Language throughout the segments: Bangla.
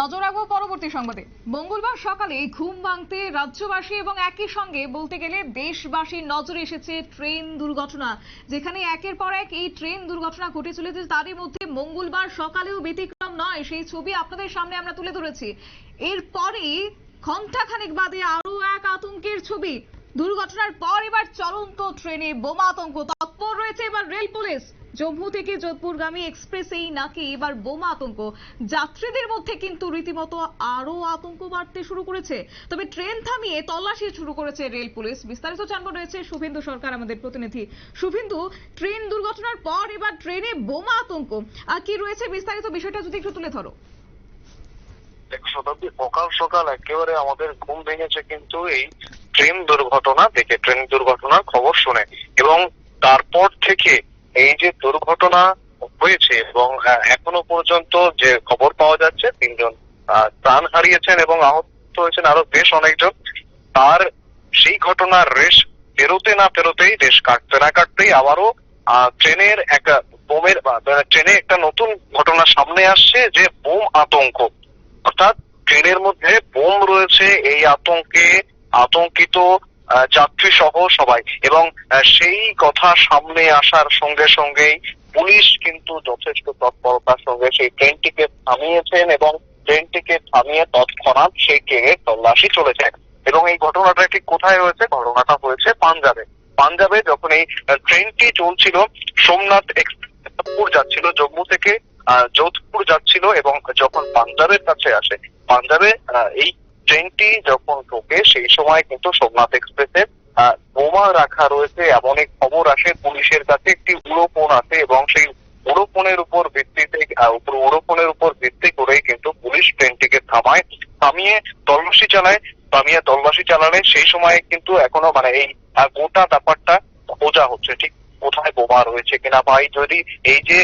নজর রাখব পরবর্তী সংবাদে। মঙ্গলবার সকালে ঘুম ভাঙতে রাজ্যবাসী এবং একই সঙ্গে বলতে গেলে দেশবাসীর নজরে এসেছে ট্রেন দুর্ঘটনা। যেখানে একের পর এক এই ট্রেন দুর্ঘটনা ঘটে চলেছে, তারই মধ্যে মঙ্গলবার সকালেও ব্যতিক্রম নয়। সেই ছবি আপনাদের সামনে আমরা তুলে ধরেছি। এরপরে ঘণ্টাখানেক বাদে আরও এক আতঙ্কের ছবি। দুর্ঘটনার পর এবার চলন্ত ট্রেনে বোমা আতঙ্ক তৎপর রয়েছে এবার রেল পুলিশ। জম্মু থেকে যোধপুরগামী এক্সপ্রেসেই নাকি এবার বোমা আতঙ্ক। যাত্রীদের মধ্যে কিন্তু রীতিমতো আরও আতঙ্ক বাড়তে শুরু করেছে। তবে ট্রেন থামিয়ে তল্লাশি শুরু করেছে রেল পুলিশ। বিস্তারিত জানব রয়েছে শুভেন্দু সরকার, আমাদের প্রতিনিধি। শুভেন্দু, ট্রেন দুর্ঘটনার পর এবার ট্রেনে বোমা আতঙ্ক। আর কি রয়েছে বিস্তারিত বিষয়টা যদি একটু তুলে ধরো। শতাব্দী সকাল সকাল একেবারে আমাদের ঘুম ভেঙেছে কিন্তু এই ট্রেন দুর্ঘটনা দেখে। ট্রেন দুর্ঘটনার খবর শুনে। এবং তারপর থেকে এই যে দুর্ঘটনা হয়েছে এবং আহ, এখনও পর্যন্ত যে খবর পাওয়া যাচ্ছে তিনজন প্রাণ হারিয়েছেন এবং আহত হয়েছেন আরও বেশ অনেকজন। তার সেই ঘটনার রেশ পেরোতে না পেরোতেই রেশ কাটতে না কাটতেই আবারও ট্রেনের একটা বোমের ট্রেনে একটা নতুন ঘটনা সামনে আসছে যে বোম আতঙ্ক। অর্থাৎ ট্রেনের মধ্যে বোম রয়েছে এই আতঙ্কে আতঙ্কিত যাত্রী সহ সবাই। এবং সেই কথা সামনে আসার সঙ্গে সঙ্গেই পুলিশ কিন্তু যথেষ্ট তৎপরতার সঙ্গে সেই ট্রেনটিকে থামিয়েছেন এবং ট্রেনটিকে থামিয়ে তৎক্ষণাৎ সেই ট্রেনের তল্লাশি চলেছে। এবং এই ঘটনাটা ঠিক কোথায় হয়েছে? ঘটনাটা হয়েছে পাঞ্জাবে। পাঞ্জাবে যখন এই ট্রেনটি চলছিল, সোমনাথ এক্সপ্রেসপুর যাচ্ছিল জম্মু থেকে যোধপুর যাচ্ছিল এবং যখন পাঞ্জাবের কাছে আসে, পাঞ্জাবে এই ট্রেনটি যখন ঢোকে সেই সময় কিন্তু সোমনাথ এক্সপ্রেসে আহ, বোমা রাখা রয়েছে এমন এক খবর আসে পুলিশের কাছে একটি উড়োফোন আছে এবং সেই উড়োফোনের উপর ভিত্তিতে আহ, উপর ভিত্তি করেই কিন্তু পুলিশ ট্রেনটিকে থামায় থামিয়ে তল্লাশি চালায় থামিয়ে তল্লাশি চালালে সেই সময় কিন্তু এখনও মানে এই গোটা ব্যাপারটা খোঁজা হচ্ছে ঠিক কোথায় বোমা রয়েছে কিনা বা যদি এই যে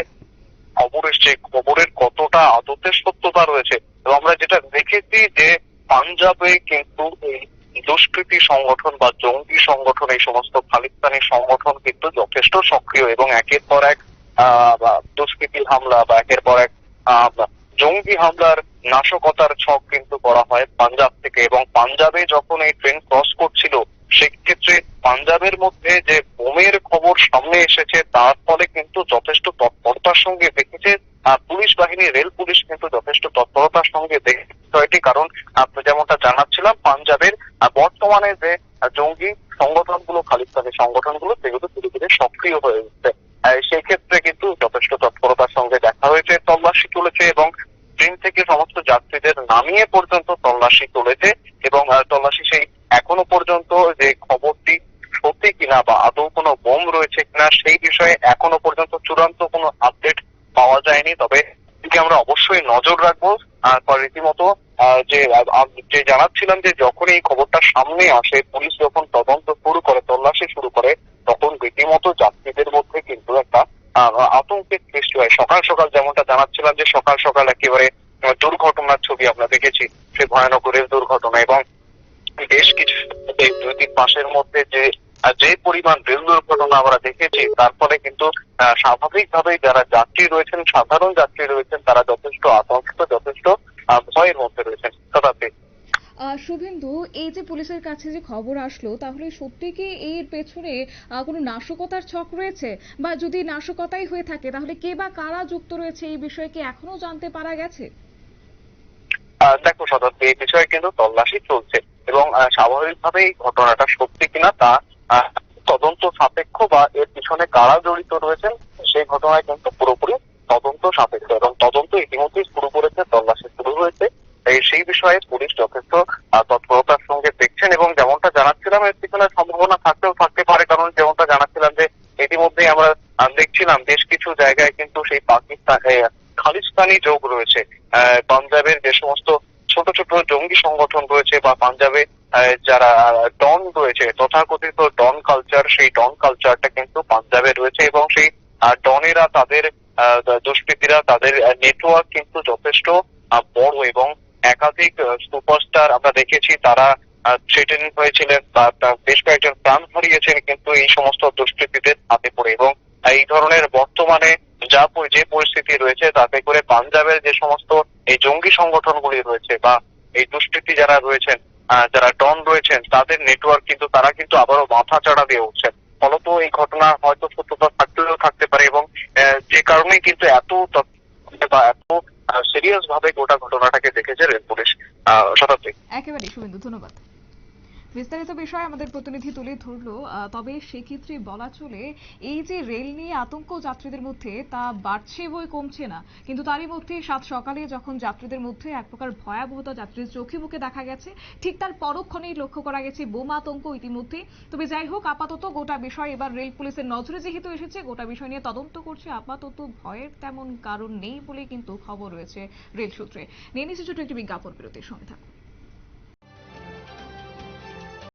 খবর এসছে খবরের কতটা আদতে সত্যতা রয়েছে এবং আমরা যেটা দেখেছি যে পাঞ্জাবে কিন্তু এই দুষ্কৃতী সংগঠন বা জঙ্গি সংগঠন, এই সমস্ত খালিস্তানি সংগঠন কিন্তু যথেষ্ট সক্রিয় এবং একের পর এক দুষ্কৃতী হামলা বা একের পর এক জঙ্গি হামলার নাশকতার ছক কিন্তু করা হয় পাঞ্জাব থেকে এবং পাঞ্জাবে যখন এই ট্রেন ক্রস করছিল, সেক্ষেত্রে পাঞ্জাবের মধ্যে যে বোমের খবর সামনে এসেছে, তার ফলে কিন্তু যথেষ্ট তৎপরতার সঙ্গে দেখেছে পুলিশ বাহিনী, রেল পুলিশ কিন্তু যথেষ্ট তৎপরতার সঙ্গে দেখে বিষয়টি, কারণ যেমনটা জানাচ্ছিলাম, পাঞ্জাবের বর্তমানে যে জঙ্গি সংগঠনগুলো, খালিস্তানি সংগঠনগুলো, সেগুলো ধীরে ধীরে সক্রিয় হয়ে উঠছে। সেই ক্ষেত্রে কিন্তু যথেষ্ট তৎপরতার সঙ্গে দেখা হয়েছে, তল্লাশি চলেছে এবং ট্রেন থেকে সমস্ত যাত্রীদের নামিয়ে পর্যন্ত তল্লাশি চলেছে এবং তল্লাশি সেই এখনও পর্যন্ত যে খবরটি সত্যি কিনা বা আদৌ কোনো বোম রয়েছে কিনা, সেই বিষয়ে এখনও পর্যন্ত চূড়ান্ত কোনো আপডেট পাওয়া যায়নি। তবে এদিকে আমরা অবশ্যই নজর রাখব। আর রীতিমতো যে যে জানাচ্ছিলাম যে যখন এই খবরটা সামনে আসে, পুলিশ যখন তদন্ত শুরু করে, তল্লাশি শুরু করে, তখন রীতিমতো যাত্রীদের মধ্যে কিন্তু একটা আতঙ্কের সৃষ্টি হয়। সকাল সকাল যেমনটা জানাচ্ছিলাম যে সকাল সকাল একেবারে দুর্ঘটনার ছবি আমরা দেখেছি সে ভয়ানক রেল দুর্ঘটনা এবং বেশ কিছু দুই তিন মাসের মধ্যে যে যে পরিমাণ রেল দুর্ঘটনা আমরা দেখেছি তার ফলে কিন্তু স্বাভাবিকভাবেই যারা যাত্রী রয়েছেন সাধারণ যাত্রী রয়েছেন তারা যথেষ্ট আতঙ্কিত যথেষ্ট ভয়ের মধ্যে রয়েছেন। তথাপি শুভেন্দু এই যে পুলিশের কাছে যে খবর আসলো তাহলে সত্যি কি এর পেছনে কোনো নাশকতার ছক রয়েছে? বা যদি নাশকতাই হয়ে থাকে তাহলে কে বা কারা যুক্ত রয়েছে? এই বিষয়ে কি এখনও জানতে পারা গেছে? দেখো সদস্য এই বিষয়ে কিন্তু তল্লাশি চলছে। এবং স্বাভাবিকভাবেই ঘটনাটা সত্যি কিনা তা তদন্ত সাপেক্ষ বা এর পিছনে কারা জড়িত রয়েছেন, সেই ঘটনায় কিন্তু পুরোপুরি তদন্ত সাপেক্ষ এবং তদন্ত ইতিমধ্যেই শুরু করেছে, তল্লাশি শুরু হয়েছে। সেই বিষয়ে পুলিশ যথেষ্ট তৎপরতার সঙ্গে দেখছেন এবং যেমনটা জানাচ্ছিলাম, এর পিছনে সম্ভাবনা থাকতেও থাকতে পারে, কারণ যেমনটা জানাচ্ছিলাম যে ইতিমধ্যেই আমরা দেখছিলাম বেশ কিছু জায়গায় কিন্তু সেই পাকিস্তান খালিস্তানি যোগ রয়েছে। পাঞ্জাবের যে সমস্ত ছোট ছোট জঙ্গি সংগঠন রয়েছে বা পাঞ্জাবে যারা ডন রয়েছে, তথাকথিত ডন কালচার সেই ডন কালচারটা কিন্তু পাঞ্জাবে রয়েছে এবং সেই ডনেরা তাদের দুষ্কৃতীরা তাদের নেটওয়ার্ক কিন্তু যথেষ্ট বড় এবং একাধিক সুপারস্টার আমরা দেখেছি, তারা থ্রেটেন হয়েছিলেন বেশ কয়েকজন প্রাণ হারিয়েছেন কিন্তু এই সমস্ত দুষ্কৃতীদের হাতে পড়ে এবং এই ধরনের বর্তমানে যা যে পরিস্থিতি রয়েছে, তাতে করে পাঞ্জাবের যে সমস্ত এই জঙ্গি সংগঠনগুলি রয়েছে বা এই দুষ্কৃতি যারা রয়েছেন যারা ডন রয়েছেন, তাদের নেটওয়ার্ক কিন্তু তারা কিন্তু আবারও মাথা চাড়া দিয়ে উঠছেন। ফলত এই ঘটনা হয়তো সত্যতা থাকলেও থাকতে পারে এবং যে কারণে কিন্তু এত বা এত সিরিয়াস ভাবে গোটা ঘটনাটাকে দেখেছে রেল পুলিশ শতাব্দী। একেবারে শুভেন্দু, ধন্যবাদ। বিস্তারিত বিষয় আমাদের প্রতিনিধি তুলে ধরলো তবে সেক্ষেত্রে বলা চলে এই যে রেল নিয়ে আতঙ্ক যাত্রীদের মধ্যে, তা বাড়ছে বই কমছে না। কিন্তু তারই মধ্যে সাত সকালে যখন যাত্রীদের মধ্যে এক প্রকার ভয়াবহতা যাত্রীর চোখে মুখে দেখা গেছে, ঠিক তার পরক্ষণেই লক্ষ্য করা গেছে বোমা আতঙ্ক ইতিমধ্যে। তবে যাই হোক, আপাতত গোটা বিষয় এবার রেল পুলিশের নজরে যেহেতু এসেছে, গোটা বিষয় নিয়ে তদন্ত করছে। আপাতত ভয়ের তেমন কারণ নেই বলে কিন্তু খবর রয়েছে রেল সূত্রে। নিয়ে নিচ্ছে ছোট একটি বিজ্ঞাপন বিরতির সঙ্গে থাকুন।